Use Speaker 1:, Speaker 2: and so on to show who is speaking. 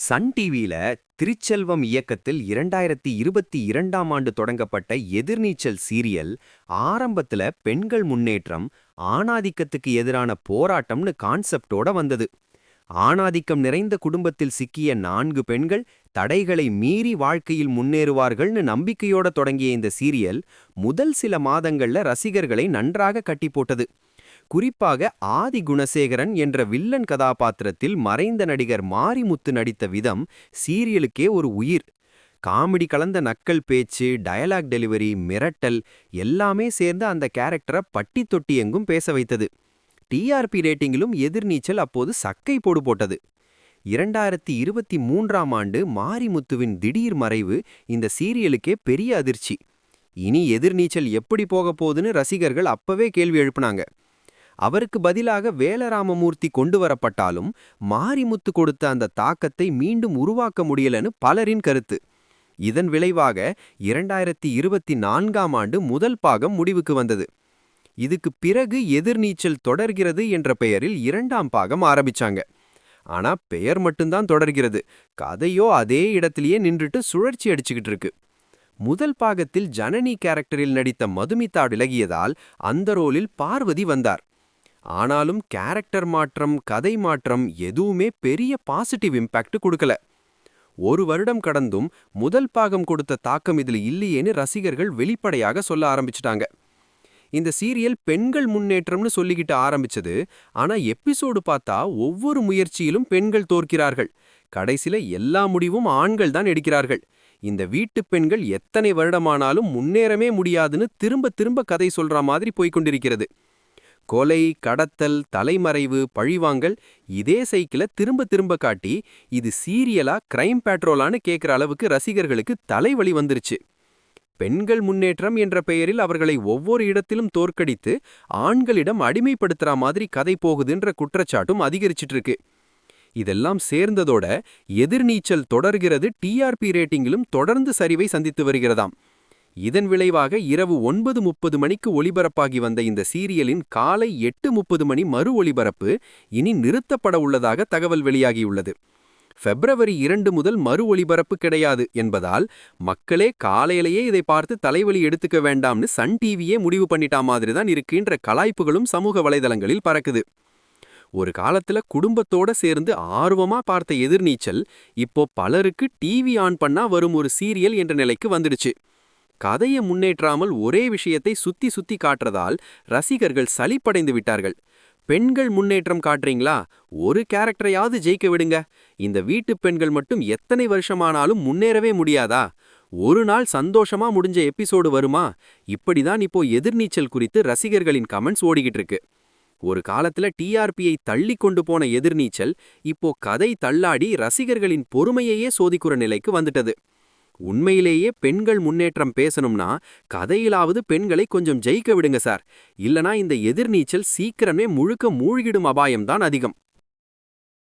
Speaker 1: Sun டிவியில திருச்செல்வம் இயக்கத்தில் இரண்டாயிரத்தி இருபத்தி இரண்டாம் ஆண்டு தொடங்கப்பட்ட எதிர்நீச்சல் சீரியல் ஆரம்பத்துல பெண்கள் முன்னேற்றம் ஆணாதிக்கத்துக்கு எதிரான போராட்டம்னு கான்செப்டோட வந்தது. ஆணாதிக்கம் நிறைந்த குடும்பத்தில் சிக்கிய நான்கு பெண்கள் தடைகளை மீறி வாழ்க்கையில் முன்னேறுவார்கள்னு நம்பிக்கையோட தொடங்கிய இந்த சீரியல் முதல் சில மாதங்கள்ல ரசிகர்களை நன்றாக கட்டி போட்டது. குறிப்பாக ஆதி குணசேகரன் என்ற வில்லன் கதாபாத்திரத்தில் மறைந்த நடிகர் மாரிமுத்து நடித்த விதம் சீரியலுக்கே ஒரு உயிர். காமெடி கலந்த நக்கல் பேச்சு டயலாக் டெலிவரி மிரட்டல் எல்லாமே சேர்ந்து அந்த கேரக்டரை பட்டி தொட்டி எங்கும் பேச வைத்தது. டிஆர்பி ரேட்டிங்கிலும் எதிர்நீச்சல் அப்போது சக்கை போடு போட்டது. இரண்டாயிரத்தி இருபத்தி மூன்றாம் ஆண்டு மாரிமுத்துவின் திடீர் மறைவு இந்த சீரியலுக்கே பெரிய அதிர்ச்சி. இனி எதிர்நீச்சல் எப்படி போக போகுதுன்னு ரசிகர்கள் அப்பவே கேள்வி எழுப்புனாங்க. அவருக்கு பதிலாக வேலராமமூர்த்தி கொண்டு வரப்பட்டாலும் மாரிமுத்து கொடுத்த அந்த தாக்கத்தை மீண்டும் உருவாக்க முடியலன்னு பலரின் கருத்து. இதன் விளைவாக இரண்டாயிரத்தி இருபத்தி நான்காம் ஆண்டு முதல் பாகம் முடிவுக்கு வந்தது. இதுக்கு பிறகு எதிர்நீச்சல் தொடர்கிறது என்ற பெயரில் இரண்டாம் பாகம் ஆரம்பிச்சாங்க. ஆனா பெயர் மட்டும்தான் தொடர்கிறது. கதையோ அதே இடத்திலேயே நின்றுட்டு சுழற்சி அடிச்சுக்கிட்டு இருக்கு. முதல் பாகத்தில் ஜனனி கேரக்டரில் நடித்த மதுமிதா விலகியதால் அந்த ரோலில் பார்வதி வந்தார். ஆனாலும் கேரக்டர் மாற்றம் கதை மாற்றம் எதுவுமே பெரிய பாசிட்டிவ் இம்பாக்ட் கொடுக்கல. ஒரு வருடம் கடந்தும் முதல் பாகம் கொடுத்த தாக்கம் இதுல இல்லையேன்னு ரசிகர்கள் வெளிப்படையாக சொல்ல ஆரம்பிச்சிட்டாங்க. இந்த சீரியல் பெண்கள் முன்னேற்றம்னு சொல்லிக்கிட்டு ஆரம்பிச்சது ஆனா எபிசோடு பார்த்தா ஒவ்வொரு முயற்சியிலும் பெண்கள் தோற்கிறார்கள். கடைசில எல்லா முடிவும் ஆண்கள் தான் எடுக்கிறார்கள். இந்த வீட்டு பெண்கள் எத்தனை வருடமானாலும் முன்னேறமே முடியாதுன்னு திரும்ப திரும்ப கதை சொல்ற மாதிரி போய்கொண்டிருக்கிறது கொலை கடத்தல் தலைமறைவு பழிவாங்கல் இதே சைக்கிள திரும்ப திரும்ப காட்டி இது சீரியலா கிரைம் பேட்ரோலான்னு கேட்குற அளவுக்கு ரசிகர்களுக்கு தலைவலி வந்துருச்சு. பெண்கள் முன்னேற்றம் என்ற பெயரில் அவர்களை ஒவ்வொரு இடத்திலும் தோற்கடித்து ஆண்களிடம் அடிமைப்படுத்துற மாதிரி கதை போகுதுன்ற குற்றச்சாட்டும் அதிகரிச்சிட்டு இருக்கு இதெல்லாம் சேர்ந்ததோட எதிர்நீச்சல் தொடர்கிறது டிஆர்பி ரேட்டிங்கிலும் தொடர்ந்து சரிவை சந்தித்து வருகிறதாம். இதன் விளைவாக இரவு ஒன்பது முப்பது மணிக்கு ஒளிபரப்பாகி வந்த இந்த சீரியலின் காலை எட்டு முப்பது மணி மறு ஒளிபரப்பு இனி நிறுத்தப்பட உள்ளதாக தகவல் வெளியாகியுள்ளது. பிப்ரவரி இரண்டு முதல் மறு ஒளிபரப்பு கிடையாது என்பதால் மக்களே காலையிலேயே இதை பார்த்து தலைவலி எடுத்துக்க வேண்டாம்னு சன் டிவியே முடிவு பண்ணிட்டா மாதிரி தான் இருக்கின்ற கலாய்ப்புகளும் சமூக வலைதளங்களில் பறக்குது. ஒரு காலத்துல குடும்பத்தோட சேர்ந்து ஆர்வமா பார்த்த எதிர்நீச்சல் இப்போ பலருக்கு டிவி ஆன் பண்ணா வரும் ஒரு சீரியல் என்ற நிலைக்கு வந்துடுச்சு. கதையை முன்னேற்றாமல் ஒரே விஷயத்தை சுத்தி சுத்தி காட்டுறதால் ரசிகர்கள் சலிப்படைந்து விட்டார்கள். பெண்கள் முன்னேற்றம் காட்டுறீங்களா? ஒரு கேரக்டரையாவது ஜெயிக்க விடுங்க. இந்த வீட்டு பெண்கள் மட்டும் எத்தனை வருஷமானாலும் முன்னேறவே முடியாதா? ஒரு நாள் சந்தோஷமா முடிஞ்ச எபிசோடு வருமா? இப்படிதான் இப்போ எதிர்நீச்சல் குறித்து ரசிகர்களின் கமெண்ட்ஸ் ஓடிக்கிட்டு இருக்கு. ஒரு காலத்துல டிஆர்பியை தள்ளி கொண்டு போன எதிர்நீச்சல் இப்போ கதை தள்ளாடி ரசிகர்களின் பொறுமையையே சோதிக்குற நிலைக்கு வந்துட்டது. உண்மையிலேயே பெண்கள் முன்னேற்றம் பேசணும்னா கதையிலாவது பெண்களை கொஞ்சம் ஜெயிக்க விடுங்க சார். இல்லனா இந்த எதிர்நீச்சல் சீக்கிரமே முழுக்க மூழ்கிடும் அபாயம்தான் அதிகம்.